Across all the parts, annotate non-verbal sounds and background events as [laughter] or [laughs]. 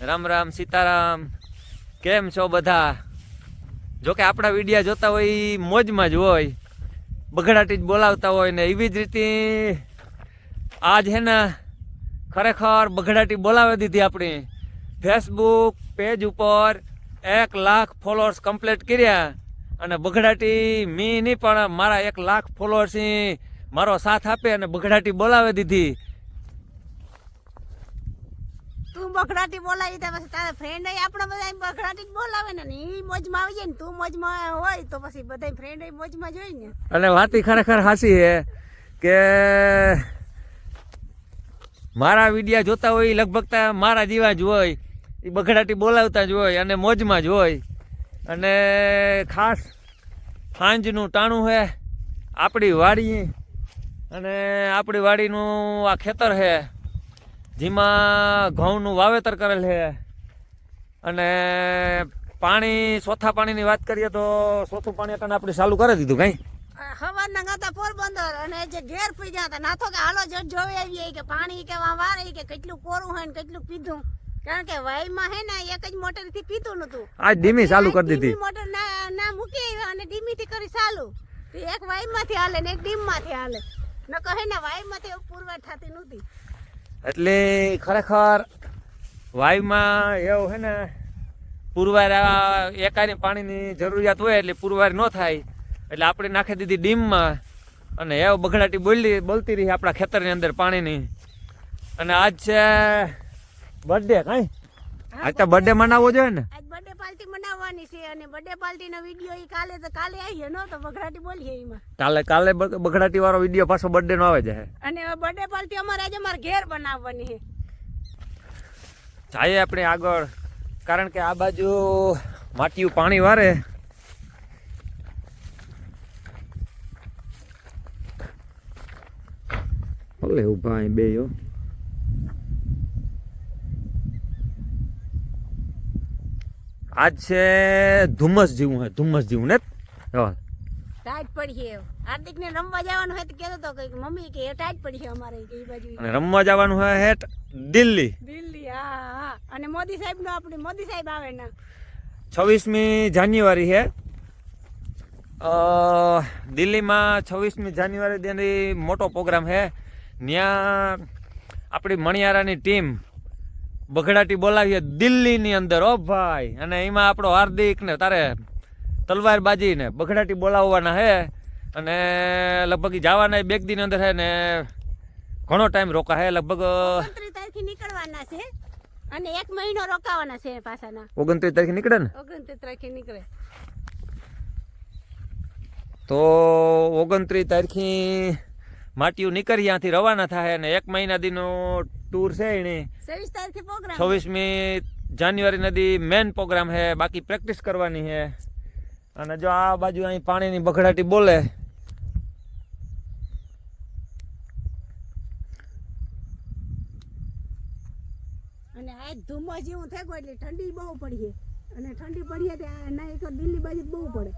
રામ રામ, સીતારામ. કેમ છો બધા? જો કે આપણા વિડીયા જોતા હોય મોજમાં જ હોય. બગડાટી જ બોલાવતા હોય ને એવી જ રીતે આજ હે ને ખરેખર બગડાટી બોલાવી દીધી આપણી. ફેસબુક પેજ ઉપર એક લાખ ફોલોઅર્સ કમ્પ્લીટ કર્યા અને બગડાટી મી નહીં પણ મારા એક લાખ ફોલોઅર્સની મારો સાથ આપે અને બગડાટી બોલાવી દીધી. તું બખડાટી બોલાવી તો પછી તારા ફ્રેન્ડ આપણા બધા બખડાટી બોલાવે ને એ મોજમાં આવી જાય ને તું મોજમાં હોય તો પછી બધા ફ્રેન્ડ મોજમાં જોઈ ને. અને વાતી ખરેખર હાસી છે કે મારા વિડીયા જોતા હોય લગભગ મારા જેવા જ હોય એ બઘડાટી બોલાવતા જ હોય અને મોજમાં જ હોય. અને ખાસ સાંજનું ટાણું છે આપણી વાડી. અને આપણી વાડીનું આ ખેતર છે જેમાં ઘઉંનું વાવેતર કરેલ છે. અને પાણી ચોથા પાણીની વાત કરીએ તો ચોથું પાણી અટાણે આપણે ચાલુ કરી દીધું કઈ? હવાના ગાતા પોરબંદર અને જે ઘેર પી ગયા હતા. નાથો કે હાલો જટ જોઈ આવીએ કે પાણી કે વારે કે કેટલું કોરું હોય ને કેટલું પીધું. કારણ કે વાયમાં હે ને એક જ મોટરથી પીતું નતું આજ ધીમી ચાલુ કરી દીધી. મોટર ના ના મૂકી અને ધીમી થી કરી ચાલુ. તો એક વાયમાંથી હાલે ને એક ડીમમાંથી હાલે. ન કહે ને વાયમાંથી પુરવાર થતી નહોતી. એટલે ખરેખર વાયુમાં એવું છે ને પુરવાર એકાની પાણીની જરૂરિયાત હોય એટલે પુરવાર ન થાય. એટલે આપણે નાખી દીધી ડીમમાં અને એવો બગડાટી બોલી બોલતી રહી આપણા ખેતરની અંદર પાણીની. અને આજ છે બર્થડે કાંઈ? આજ તો બર્થડે મનાવવો જોઈએ ને. પાર્ટી મનાવવાની છે અને બર્થડે પાર્ટી નો વીડિયો ઈ કાલે તો કાલે આવી નો તો બગડાટી બોલીએ એમાં. કાલે કાલે બગડાટી વાળો વીડિયો પાછો બર્થડે નો આવે છે. અને બર્થડે પાર્ટી અમારે આજે અમારે ઘેર બનાવવાની છે. જાય આપણે આગળ કારણ કે આ બાજુ માટીયું પાણી વારે. ભલે ઊભા અહીં બે આજ છે ધુમ્મસ જેવું હે ધુમ્મસ જેવું ને? હા. ટાઈટ પડી છે. હાર્દિક ને રમવા જવાનું હોય તો કહેતો તો કે મમ્મી કે ટાઈટ પડી છે અમારે એ બાજુ. અને રમવા જવાનું હે હેઠ દિલ્હી. દિલ્હી હા હા. અને મોદી સાહેબ નો આપણે મોદી સાહેબ આવે ને. છવ્વીસમી જાન્યુઆરી હે. અ, દિલ્હીમાં છવ્વીસમી જાન્યુઆરી દિની મોટો પ્રોગ્રામ છે ત્યાં આપણી મણિયારાની ટીમ બગડાટી બોલાવીએ દિલ્હીની અંદર ઓ ભાઈ. અને એમાં આપણો હાર્દિક ને તારે તલવારબાજી ને બઘડાટી બોલાવવાના હે. અને લગભગ જવાના બે દિન અંદર હે ને ઘણો ટાઈમ રોકા હે લગભગ નીકળવાના છે. અને એક મહિનો રોકાવાના છે પાછાના. ઓગણત્રીસ તારીખે નીકળે ને? ઓગણત્રીસ તારીખે નીકળે. તો ઓગણત્રીસ તારીખે માટીયું નીકળી ત્યાંથી રવાના થાય અને એક મહિના દીનો ટૂર છે એની. છવ્વીસ તારીખે પ્રોગ્રામ છવ્વીસમી જાન્યુઆરી નદી મેન પ્રોગ્રામ છે બાકી પ્રેક્ટિસ કરવાની છે. અને જો આ બાજુ અહીં પાણીની બગડાટી બોલે. અને આ ધુમા જેવું થઈ ગયું એટલે ઠંડી બહુ પડી છે. અને ઠંડી પડી છે ત્યાં ના એક દિલ્હી બાજુ બહુ પડે.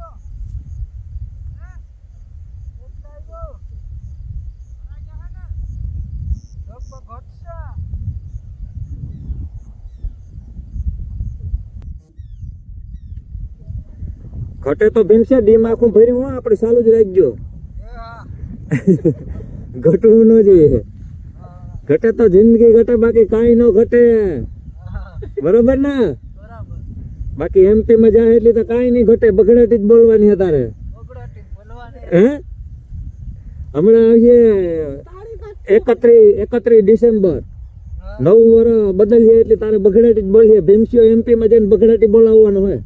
ઘટે તો ભીમસે ડીમ આખું ભર્યું હોય આપણે ચાલુ જ રાખજો. ઘટવું ન જોઈએ. ઘટે તો જિંદગી ઘટે બાકી કાંઈ ન ઘટે. બરોબર ને? બાકી એમપી માં જાય એટલે તો કાંઈ નહીં ઘટે બગડાટી જ બોલવાની તારે હે? હમણાં આવીએ એકત્રીસ એકત્રીસ ડિસેમ્બર. નવું વર્ષ બદલીએ એટલે તારે બગડાટી જ બોલીએ. ભીમસીઓ એમપી માં જઈને બગડાટી બોલાવવાનું હોય.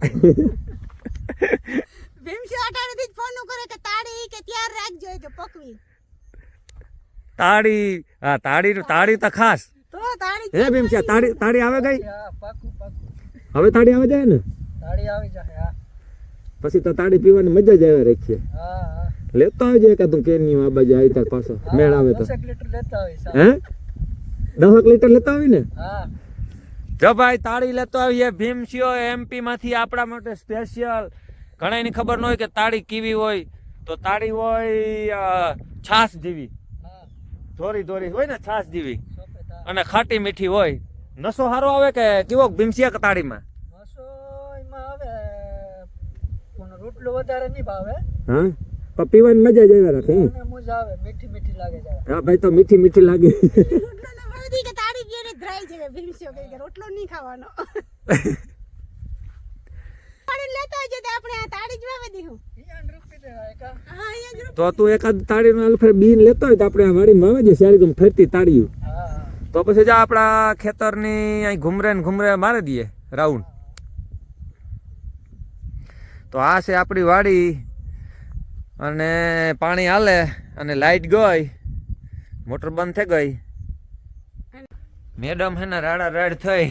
[laughs] ભીમસી અટાણેથી જ ફોન કરે કે તાળી કે ત્યાર રાખજો કે પકવી. તાળી હા તાળી તાળી તો ખાસ. તો તાળી હે ભીમસિયા તાળી તાળી આવે ગઈ? હવે તાળી આવે જાય ને? પછી તો તાળી પીવાની મજા જ આવે રાખીએ. લેતો આવજે તું કેની આ બાજુ આવી તાર પાછો. મેળ આવે તો. હે. દસક લીટર લેતા આવી ને જો ભાઈ તાળી લેતો આવીએ. ભીમસિયો એમપી માંથી આપણા માટે સ્પેશિયલ ઘણાની ખબર ન હોય કે તાળી કેવી હોય તો તાળી હોય છાસ છાશ જેવી. ધોરી ધોરી હોય ને છાશ જેવી. અને ખાટી મીઠી હોય. નસો સારો આવે કે કેવો ભીમસિયા કતાળીમાં મસો એમાં આવે. પણ રોટલો વધારે નહીં ભાવે. હા? તો પીવાની મજા જ રાખે મજા આવે. મીઠી મીઠી લાગે હા ભાઈ તો મીઠી મીઠી લાગે. રોટલો ને કે તાળી ધ્રાઈ ભીમસ્યો કહે કે રોટલો નહીં ખાવાનો. [laughs] પાણી લેતા આવજે તો આપણે આ તાળી જ વાવે દીધું. અહીંયા રૂપી દેવાય કા? હા અહીંયા જ તો તું એકાદ તાળીનો અલફેર બીન લેતો હોય તો આપણે આ વાડીમાં આવે છે સારી ગમ ફરતી તાળીયું તો પછી જા આપણા ખેતરની અહીં ઘુમરે ને ઘુમરે મારી દઈએ રાઉન્ડ. તો આ છે આપણી વાડી. અને પાણી હાલે અને લાઈટ ગઈ. મોટર બંધ થઈ ગઈ. મેડમ હે ને રાડા રાડ થઈ.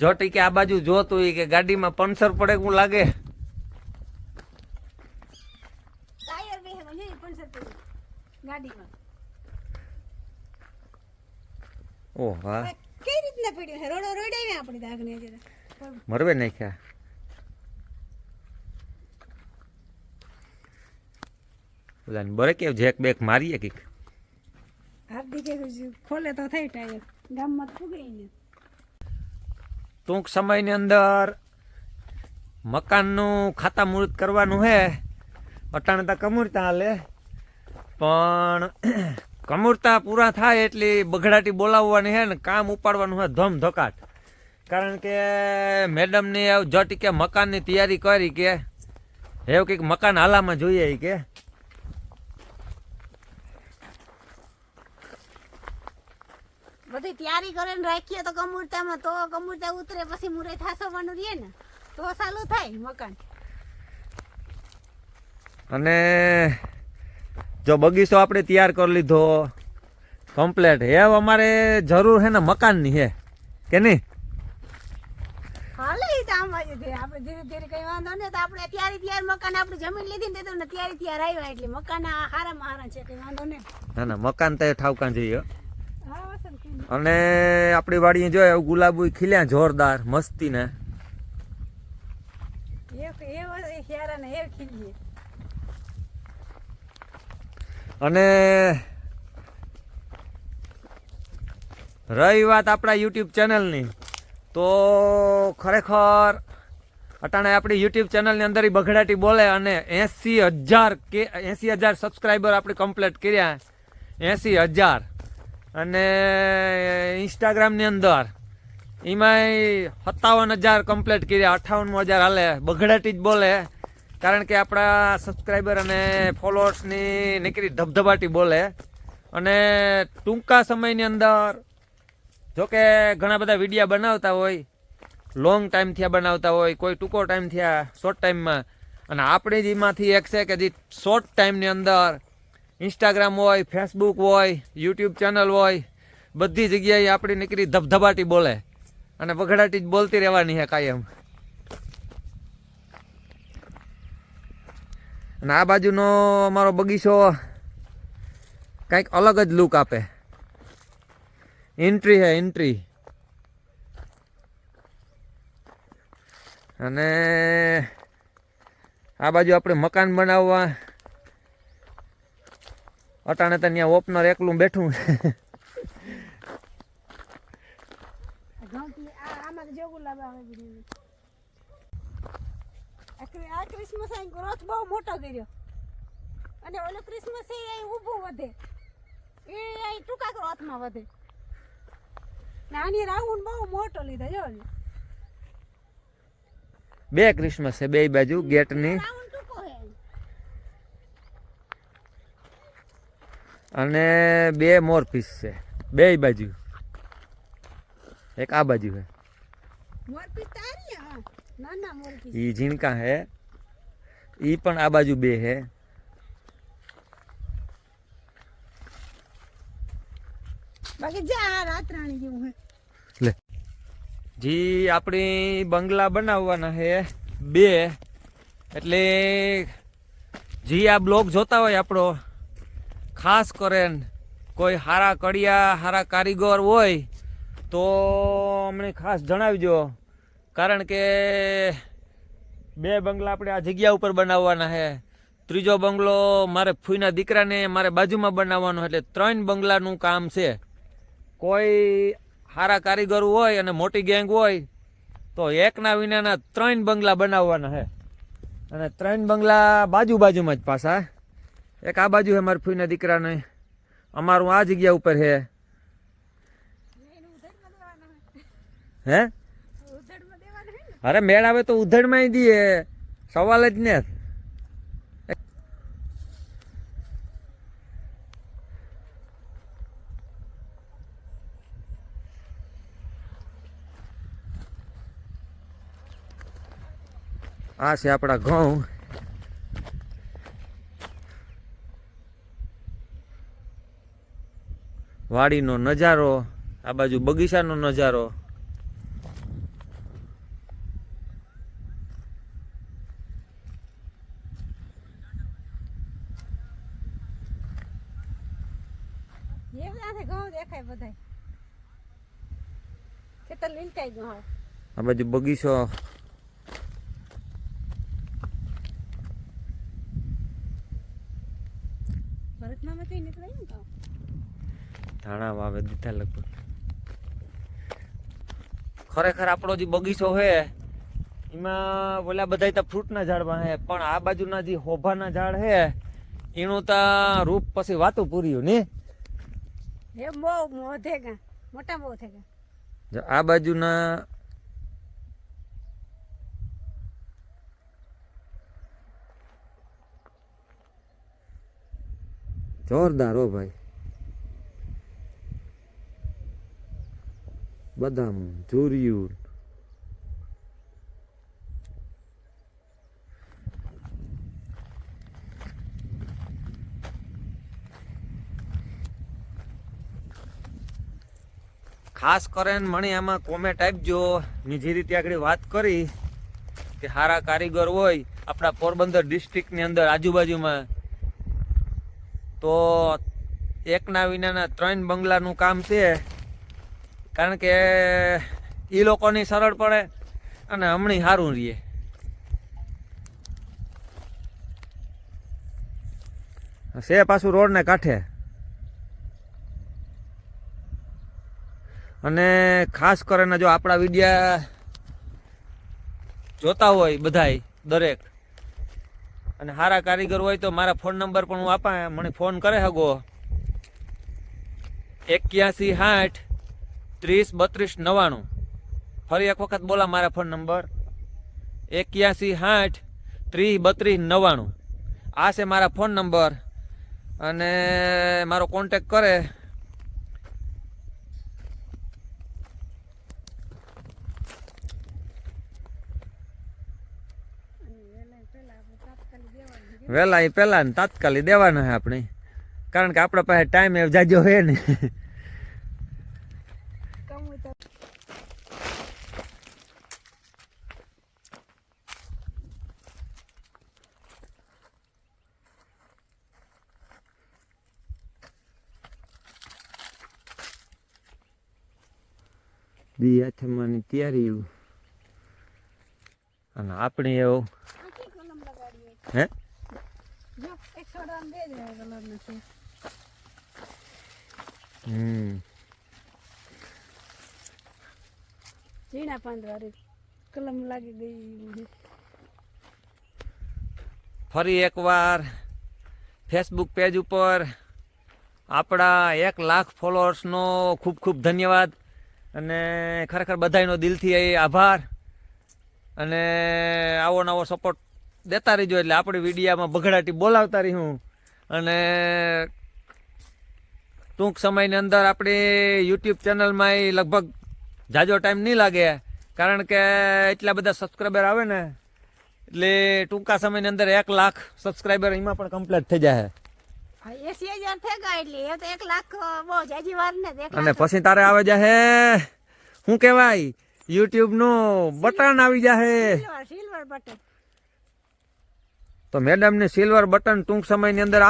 જોટી કે આ બાજુ જોતું કે ગાડીમાં પંચર પડે એવું લાગે? ઓહ હે હા કઈ રીતના પડ્યું રોડો રોડાવ્યા આપણી દાગને જરા મરવે નાખ્યા. ઓલાને બરે કે જેક બેક મારીએ કંઈક. હાર્દિક ખોલે તો થઈ ટાયર. ગામમાં ફૂગઈ ને. ટૂંક સમયની અંદર મકાનનું ખાતા મુહૂર્ત કરવાનું હે. અટાણે કમૂરતા હાલે. પણ [clears throat] કમૂરતા પૂરા થાય એટલી બગડાટી બોલાવવાની હે ને કામ ઉપાડવાનું હે ધમ ધકાટ કારણ કે મેડમની જટ કે મકાનની તૈયારી કરી કે, એવું કંઈક મકાન હાલામાં જોઈએ કે. બધી તૈયારી કરીને રાખીએ તો કમૂરતામાં તો કમૂરતા ઉતરે પછી મુરે થાસવાનું રહે ને તો સાલું થાય મકાન. અને જો બગીચો આપણે તૈયાર કરી લીધો કમ્પ્લેટ હે. અમારે જરૂર હે ને મકાનની હે કે નહીં? હાલે આપણે ધીરે ધીરે કઈ વાંધો નહીં તો આપણે ત્યારે ત્યારે મકાન આપણે જમીન લીધી ને તે ત્યારે તૈયાર આવ્યા એટલે મકાન આ હારામાં હારા છે કઈ વાંધો ને ના ના મકાન તો ઠાવકાં જોઈએ હો. હા વસંત કઈ નહીં. અને આપણી વાડીએ જો ગુલાબુ ખીલ્યા જોરદાર મસ્તી ને અને રહી વાત આપણા યુટ્યુબ ચેનલની. તો ખરેખર અટાણે આપણી યુટ્યુબ ચેનલની અંદર એ બગડાટી બોલે અને એંસી હજાર કે એંસી હજાર સબસ્ક્રાઈબર આપણે કમ્પ્લીટ કર્યા. એંસી હજાર. અને ઇન્સ્ટાગ્રામની અંદર એમાંય સત્તાવન હજાર કમ્પ્લીટ કર્યા અઠ્ઠાવન હજાર હાલે. બગડાટી જ બોલે. કારણ કે આપણા સબસ્ક્રાઈબર અને ફોલોઅર્સની નીકળી ધબધબાટી બોલે. અને ટૂંકા સમયની અંદર, જોકે ઘણા બધા વિડીયા બનાવતા હોય લોંગ ટાઈમ થયા બનાવતા હોય, કોઈ ટૂંકો ટાઈમ થયા શોર્ટ ટાઈમમાં અને આપણે જ એમાંથી એક છે કે જે શોર્ટ ટાઈમની અંદર ઇન્સ્ટાગ્રામ હોય ફેસબુક હોય યુટ્યુબ ચેનલ હોય, બધી જગ્યાએ આપણી નીકળી ધબધબાટી બોલે. અને વઘડાટી જ બોલતી રહેવાની છે કાયમ. અને આ બાજુનો અમારો બગીચો કંઈક અલગ જ લુક આપે. એન્ટ્રી હે એન્ટ્રી અને આ બાજુ આપણે મકાન બનાવવા અટાણે તો ત્યાં ઓપનર એકલું બેઠું આ ક્રિસમસ અહીં ગ્રોથ બહુ મોટો કર્યો. અને ઓલો ક્રિસમસ એ અહીં ઊભું વધે. એ અહીં ટૂંકા ગ્રોથમાં વધે. ને આની રાઉન્ડ બહુ મોટો લીધો જો બે ક્રિસમસ છે બે બાજુ ગેટની રાઉન્ડ ટૂંકો હે અને બે મોર પીસ છે. બે બાજુ. એક આ બાજુ છે. એ ઝીણકા હે એ પણ આ બાજુ બે હે જી આપણી બંગલા બનાવવાના હે બે. એટલે જી આ બ્લોગ જોતા હોય આપણો. ખાસ કરીને કોઈ હારા કડિયા, હારા કારીગર હોય તો અમને ખાસ જણાવજો. કારણ કે બે બંગલા આપણે આ જગ્યા ઉપર બનાવવાના છે ત્રીજો બંગલો મારે ફૂઈના દીકરાને મારે બાજુમાં બનાવવાનો એટલે ત્રણ બંગલાનું કામ છે. કોઈ સારા કારીગર હોય અને મોટી ગેંગ હોય તો એકના વિનાના ત્રણ બંગલા બનાવવાના છે અને ત્રણ બંગલા બાજુ બાજુમાં જ પાછા. એક આ બાજુ છે મારા ફૂઈના દીકરાને. અમારું આ જગ્યા ઉપર હે. ને અરે મેળ આવે તો ઉધડમાં દઈએ સવાલ જ ને. આ છે આપણા ઘઉં. વાડીનો નજારો આ બાજુ બગીચાનો નજારો. આ બાજુ બગીચો ભરતનામાં કઈ નીકળાય ને ઘઉં દીધા લગભગ. ખરેખર આપણો જે બગીચો છે એમાં બોલા બધા તો ફ્રૂટના ઝાડમાં છે પણ આ બાજુના જે હોભાના ઝાડ છે એનું તો રૂપ પછી વાતું પૂર્યું ને? એ બહુ ગા મોટા બહુ થઈ ગયા જો આ બાજુના જોરદાર હો ભાઈ. બદામ, જોરિયું. ખાસ કરીને મને આમાં કોમેન્ટ આપજો. મેં જે રીતે આગળ વાત કરી કે સારા કારીગર હોય આપણા પોરબંદર ડિસ્ટ્રિક્ટની અંદર આજુબાજુમાં, તો એકના વિનાના ત્રણ બંગલાનું કામ છે. કારણ કે એ લોકોની સરળ પડે અને હમણાં સારું રહીએ છે પાછું રોડને કાંઠે. અને ખાસ કરીને જો આપણા વિડીયા જોતા હોય બધાય દરેક, અને સારા કારીગર હોય તો મારા ફોન નંબર પણ હું આપા, મને ફોન કરે હગો. એક્યાસી સાઠ ત્રીસ, બત્રીસ, નવ્વાણું. ફરી એક વખત બોલા મારા ફોન નંબર એક્યાસી સાઠ ત્રીસ, બત્રીસ, નવ્વાણું. આ છે મારા ફોન નંબર અને મારો કોન્ટેક કરે. વહેલા એ પહેલાં તાત્કાલિક દેવાના છે આપણે. કારણ કે આપણા પાસે ટાઈમ એ જાજો હોય ને કમું તો દી આથમવાની તૈયારી અને આપણે એવું હે? બે હમ. ઝીણા પાંદવાળી કલમ લાગી ગઈ ફરી એકવાર ફેસબુક પેજ ઉપર આપણા એક લાખ ફોલોઅર્સનો ખૂબ ખૂબ ધન્યવાદ. અને ખરેખર બધાયનો દિલથી એ આભાર. અને આવો નવો સપોર્ટ દેતા રહીજો એટલે આપણી વિડીયામાં બગડાટી બોલાવતા રહીશું અને ટૂંક સમયની અંદર આપણી યુટ્યુબ ચેનલમાં એ લગભગ જાજો ટાઈમ નહીં લાગે. કારણ કે એટલા બધા સબસ્ક્રાઈબર આવે ને, એટલે ટૂંકા સમયની અંદર એક લાખ સબસ્ક્રાઈબર એમાં પણ કમ્પ્લીટ થઈ જાય. અને પછી તારે આવે જાહે શું કેવાય યુટ્યુબનું બટન આવી જાહે. તો મેડમ ને સિલ્વર બટન ટૂંક સમયની અંદર આવ